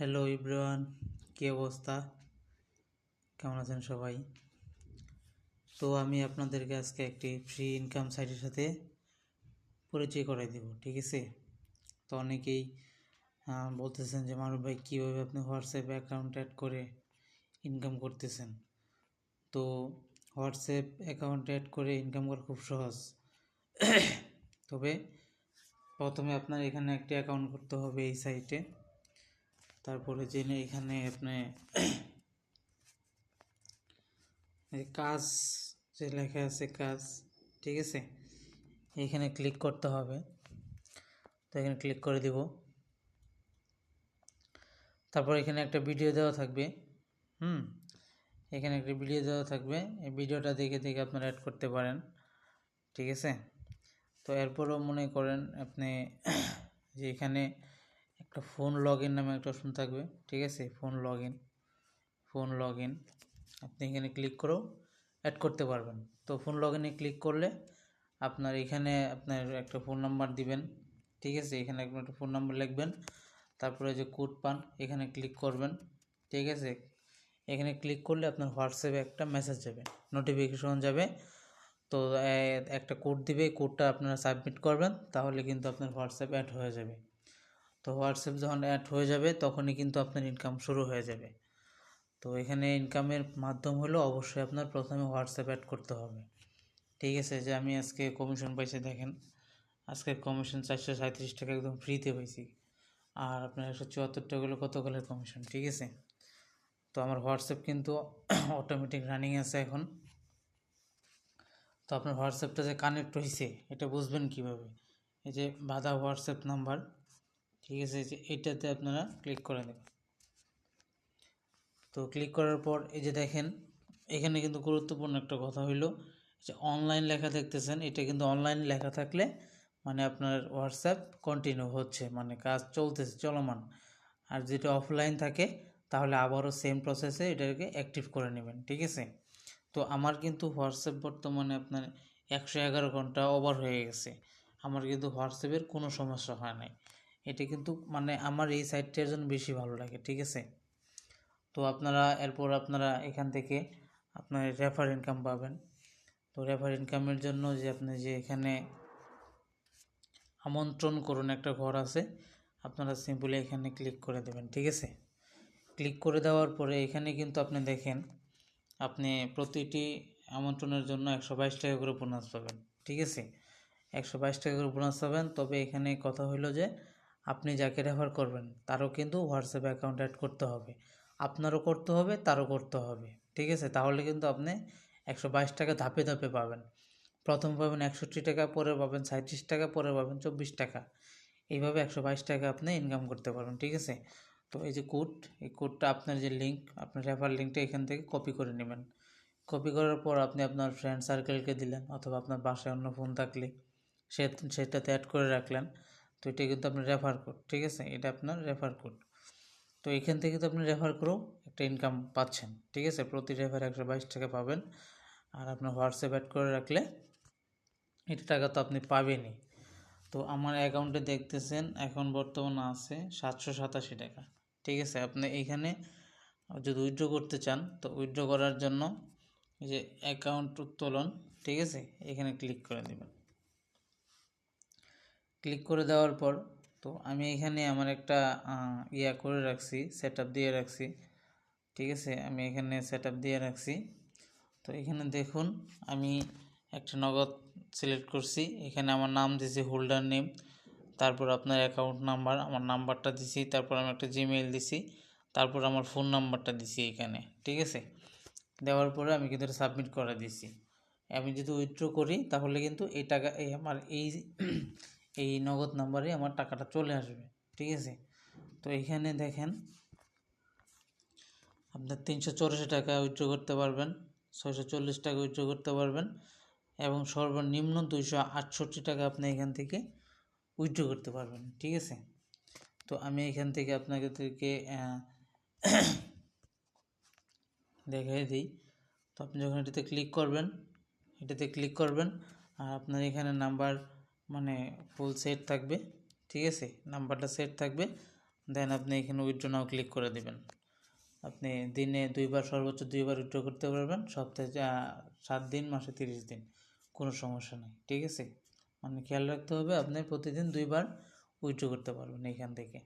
Hello Ibran কী অবস্থা? কেমন আছেন সবাই? তো আমি আপনাদেরকে আজকে একটি ফ্রি ইনকাম সাইটের সাথে পরিচয় করাই দেব, ঠিক আছে? তো অনেকেই বলতেছেন যে, মারুফ ভাই, কীভাবে আপনি হোয়াটসঅ্যাপ অ্যাকাউন্ট অ্যাড করে ইনকাম করতেছেন? তো হোয়াটসঅ্যাপ অ্যাকাউন্ট অ্যাড করে ইনকাম করা খুব সহজ। তবে প্রথমে আপনার এখানে একটি অ্যাকাউন্ট করতে হবে এই সাইটে তারপরে জেনে এখানে আপনি কাজ যে লেখা আছে কাজ, ঠিক আছে? এখানে ক্লিক করতে হবে। তো এখানে ক্লিক করে দিব। তারপর এখানে একটা ভিডিও দেওয়া থাকবে। হুম? এখানে একটা ভিডিও দেওয়া থাকবে। এই ভিডিওটা দেখে দেখে আপনারা অ্যাড করতে পারেন। ঠিক আছে? তো এরপরও মনে করেন আপনি যে এখানে একটা ফোন লগ ইন নামে একটা অপশন থাকবে, ঠিক আছে? Phone log in phone log in আপনি এখানে ক্লিক করেও অ্যাড করতে পারবেন। তো ফোন লগ ইনে ক্লিক করলে আপনার এখানে আপনার একটা ফোন নাম্বার দিবেন, ঠিক আছে? এখানে একটা ফোন নাম্বার লিখবেন, তারপরে যে কোড পান, এখানে ক্লিক করবেন, ঠিক আছে? এখানে ক্লিক করলে আপনার হোয়াটসঅ্যাপে একটা মেসেজ যাবে, নোটিফিকেশন যাবে। তো একটা কোড দিবে, কোডটা আপনারা সাবমিট করবেন, তাহলে কিন্তু আপনার হোয়াটসঅ্যাপ অ্যাড হয়ে যাবে। তো হোয়াটসঅ্যাপ যখন অ্যাড হয়ে যাবে তখনই কিন্তু আপনার ইনকাম শুরু হয়ে যাবে। তো এখানে ইনকামের মাধ্যম হলো অবশ্যই আপনার প্রথমে হোয়াটসঅ্যাপ অ্যাড করতে হবে। ঠিক আছে, যে আমি আজকে কমিশন পাইছি দেখেন আজকে কমিশন চারশো সাঁত্রিশ টাকা একদম ফ্রিতে পাইছি। আর আপনার একশো চুয়াত্তর টাকা হলো কমিশন ঠিক আছে? তো আমার হোয়াটসঅ্যাপ কিন্তু অটোমেটিক রানিং আছে এখন। তো আপনার হোয়াটসঅ্যাপটা যে কানেক্ট হয়েছে এটা বুঝবেন কীভাবে? এই যে বাধা হোয়াটসঅ্যাপ নাম্বার ঠিক আছে যে এটাতে আপনারা ক্লিক করে দেবেন তো ক্লিক করার পর এই যে দেখেন, এখানে কিন্তু গুরুত্বপূর্ণ একটা কথা হইল যে অনলাইন লেখা দেখতেছেন, এটা কিন্তু অনলাইন লেখা থাকলে মানে আপনার হোয়াটসঅ্যাপ কন্টিনিউ হচ্ছে মানে কাজ চলতেছে, চলমান। আর যেটা অফলাইন থাকে, তাহলে আবারও সেম প্রসেসে এটাকে অ্যাক্টিভ করে নেবেন, ঠিক আছে? তো আমার কিন্তু হোয়াটসঅ্যাপ বর্তমানে আপনার একশো এগারো ঘণ্টা ওভার হয়ে গেছে। আমার কিন্তু হোয়াটসঅ্যাপের কোনো সমস্যা হয় নাই। এটা কিন্তু মানে আমার এই সাইটটার জন্য বেশি ভালো লাগে, ঠিক আছে? তো আপনারা, এরপর আপনারা এখান থেকে আপনার রেফার ইনকাম পাবেন। তো রেফার ইনকামের জন্য যে আপনি যে এখানে আমন্ত্রণ করুন একটা ঘর আছে, আপনারা সিম্পলি এখানে ক্লিক করে দেবেন, ঠিক আছে? ক্লিক করে দেওয়ার পরে এখানে কিন্তু আপনি দেখেন, আপনি প্রতিটি আমন্ত্রণের জন্য একশো বাইশ টাকা করে বোনাস পাবেন, ঠিক আছে? একশো বাইশ টাকা করে বোনাস পাবেন, তবে এখানে কথা হলো যে আপনি যাকে রেফার করবেন, তারও কিন্তু হোয়াটসঅ্যাপ অ্যাকাউন্ট অ্যাড করতে হবে। আপনারও করতে হবে, তারও করতে হবে। ঠিক আছে? তাহলে কিন্তু আপনি একশো বাইশ টাকা ধাপে ধাপে পাবেন। প্রথম পাবেন একষট্টি টাকা পরে পাবেন সাঁত্রিশ টাকা পরে পাবেন চব্বিশ টাকা। এইভাবে একশো বাইশ টাকা আপনি ইনকাম করতে পারবেন। ঠিক আছে? তো এই যে কোড এই কোডটা আপনার যে লিঙ্ক আপনার রেফার লিঙ্কটা এখান থেকে কপি করে নেবেন। কপি করার পর আপনি আপনার ফ্রেন্ড সার্কেলকে দিলেন, অথবা আপনার বাসায় অন্য ফোন থাকলে, সে, সেটাতে অ্যাড করে রাখলেন। তো এটা কিন্তু আপনার রেফার কোড ঠিক আছে? এটা আপনার রেফার কোড তো এখান থেকে তো আপনি রেফার করেও একটা ইনকাম পাচ্ছেন, ঠিক আছে? প্রতি রেফার একশো বাইশ টাকা পাবেন। আর আপনার হোয়াটসঅ্যাপ অ্যাড করে রাখলে এটা টাকা তো আপনি পাবেনই। তো আমার অ্যাকাউন্টে দেখতেছেন, এখন বর্তমানে আছে সাতশো সাতাশি টাকা, ঠিক আছে? আপনি এইখানে যদি উইথড্র করতে চান, তো উইথড্র করার জন্য যে অ্যাকাউন্ট উত্তোলন, ঠিক আছে? এখানে ক্লিক করে দেবেন। ক্লিক করে দেওয়ার পর, তো আমি এখানে আমার একটা ইয়া করে রাখছি সেট দিয়ে রাখছি। ঠিক আছে? আমি এখানে সেট দিয়ে রাখছি। তো এখানে দেখুন, আমি একটা নগদ সিলেক্ট করছি। এখানে আমার নাম দিছি হোল্ডার নেম তারপর আপনার অ্যাকাউন্ট নাম্বার আমার নাম্বারটা দিছি। তারপর আমি একটা জিমেইল দিছি। তারপর আমার ফোন নাম্বারটা দিছি এখানে। ঠিক আছে? দেওয়ার পরে আমি কিন্তু সাবমিট করে দিছি। আমি যদি উইথড্র করি, তাহলে কিন্তু এই টাকা, এই আমার এই এই নগদ নাম্বারে আমার টাকাটা চলে আসবে, ঠিক আছে? তো এখানে দেখেন, আপনার তিনশো চৌরাশি টাকা উইথড্র করতে পারবেন, ছয়শো চল্লিশ টাকা উইথড্র করতে পারবেন এবং সর্বনিম্ন দুইশো আটষট্টি টাকা আপনি এখান থেকে উইথড্র করতে পারবেন, ঠিক আছে? তো আমি এখান থেকে আপনাদেরকে দেখাই দিই। তো আপনি যখন এটাতে ক্লিক করবেন, এটাতে ক্লিক করবেন, আর আপনার এখানে নাম্বার মানে ফুল সেট থাকবে, ঠিক আছে? নাম্বারটা সেট থাকবে দেন আপনি এখানে উইথড্র নাও ক্লিক করে দেবেন। আপনি দিনে দুইবার সর্বোচ্চ দুইবার উইথড্র করতে পারবেন, সপ্তাহে সাত দিন, মাসে তিরিশ দিন, কোনো সমস্যা নেই, ঠিক আছে? মানে খেয়াল রাখতে হবে, আপনি প্রতিদিন দুইবার উইথড্র করতে পারবেন এখান থেকে।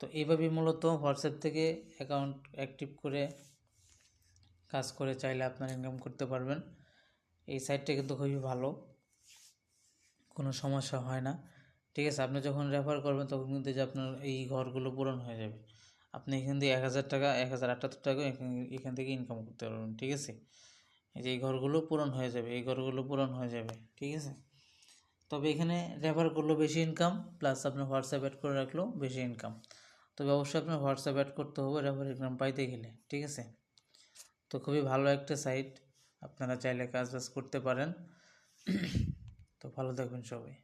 তো এইভাবেই মূলত হোয়াটসঅ্যাপ থেকে অ্যাকাউন্ট অ্যাক্টিভ করে কাজ করে চাইলে আপনার ইনকাম করতে পারবেন। এই সাইটটা কিন্তু খুবই ভালো। কোনো সমস্যা হয় না। ঠিক আছে? আপনি যখন রেফার করবেন, তখন কিন্তু যে আপনার এই ঘরগুলো পূরণ হয়ে যাবে। আপনি এখান থেকে এক হাজার টাকা, এক হাজার আটাত্তর টাকা এখান- থেকে ইনকাম করতে পারবেন, ঠিক আছে? এই যে এই ঘরগুলো পূরণ হয়ে যাবে, এই ঘরগুলো পূরণ হয়ে যাবে, ঠিক আছে? তবে এখানে রেফার করলেও বেশি ইনকাম প্লাস আপনার হোয়াটসঅ্যাপ অ্যাড করে রাখলেও বেশি ইনকাম তবে অবশ্যই আপনার হোয়াটসঅ্যাপ অ্যাড করতে হবে রেফার ইনকাম পাইতে গেলে, ঠিক আছে? তো খুবই ভালো একটা সাইট আপনারা চাইলে কাজ বাজ করতে পারেন। তো ভালো থাকবেন সবাই।